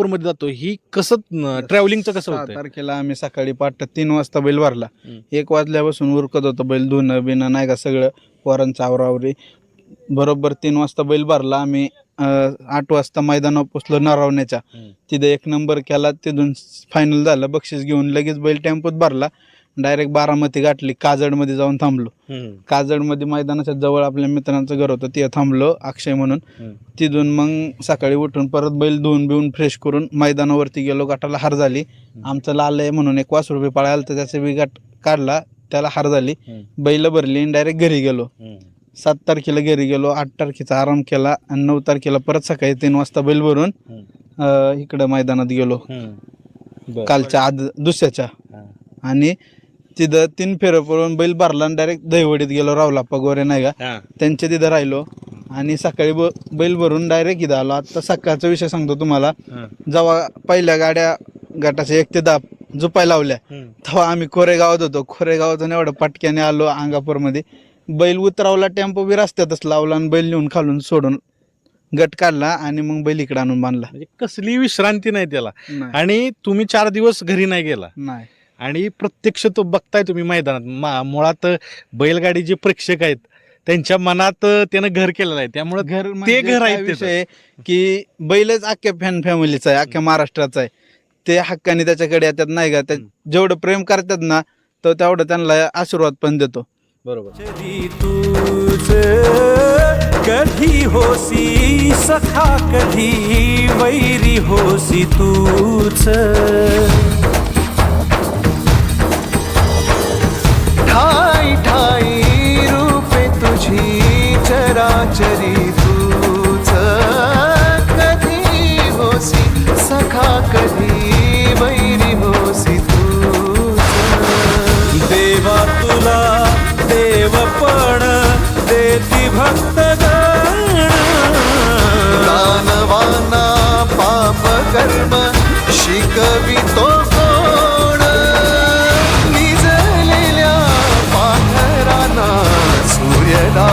मध्ये जातो ही कसं ट्रॅव्हलिंगचं कसं सहा होतं तारखेला आम्ही सकाळी पाठ तीन वाजता बैल भरला. हम्म. एक वाजल्यापासून उरकत होतं बैल धुणं बिणं नाही का सगळं पोरांचं आवरावरी बरोबर तीन वाजता बैल भरला आम्ही अं, आठ वाजता मैदानावर पोचलो नरावण्याच्या. हम्म. तिथे एक नंबर केला तिथून फायनल झालं बक्षीस घेऊन लगेच बैल टेम्पोत भरला. डायरेक्ट बारामती गाठली काजडमध्ये जाऊन थांबलो. काजडमध्ये मैदानाच्या जवळ आपल्या मित्रांचं घर होतं तिथे थांबलो अक्षय म्हणून. तिथून मग सकाळी उठून परत बैल धुवून बिवून फ्रेश करून मैदानावरती गेलो गटाला हार झाली. आमचं लाल आहे म्हणून एक वासरू रुपये पळायला तर त्याचा बी गट काढला त्याला हार झाली. बैल भरली डायरेक्ट घरी गेलो. सात तारखेला घरी गेलो आठ तारखेचा आराम केला आणि नऊ तारखेला परत सकाळी तीन वाजता बैल भरून इकडं मैदानात गेलो. कालच्या आज दुसऱ्याच्या. आणि तिथं तीन फेरं पळून बैल भरला आणि डायरेक्ट दहीवडीत गेलो रावलाप्पा गोरे नाही का? त्यांच्या तिथं राहिलो. आणि सकाळी ब बैल भरून डायरेक्ट इथं आलो. आता सकाळचा विषय सांगतो तुम्हाला. जेव्हा पहिल्या गाड्या गटाच्या एक ते दहा झुपाय लावल्या तेव्हा आम्ही कोरेगावात होतो. कोरेगावातून एवढं पटक्याने आलो अंगापूरमध्ये. बैल उतरावला टेम्पो बी रस्त्यातच लावला आणि बैल नेऊन खालून सोडून गट काढला आणि मग बैल इकडे आणून बांधला. म्हणजे कसली विश्रांती नाही त्याला. नाही. आणि तुम्ही चार दिवस घरी नाही गेला. नाही. आणि प्रत्यक्ष तो बघताय तुम्ही मैदानात. मा- मुळात बैलगाडी जे प्रेक्षक आहेत त्यांच्या मनात त्यानं घर केलेलं आहे. त्यामुळे घर ते म्हणजे घर आहे विषय की बैलच अख्ख्या फॅन फॅमिलीचा आहे अख्ख्या महाराष्ट्राचा आहे. ते हक्काने त्याच्याकडे येतात नाही का? त्या जेवढं प्रेम करतात ना तर तेवढं त्यांना आशीर्वाद पण देतो. बरोबर. कधी होसी सखा कधी वैरी होसी तूच. चराचरी तूच कधी होसी? सखा कधी वैरी होसी तूच? देवा तुला देवपण देती भक्त दानवाना पाप कर्म शिकवितो कोण? निजलेल्या पाखराना सूर्यदा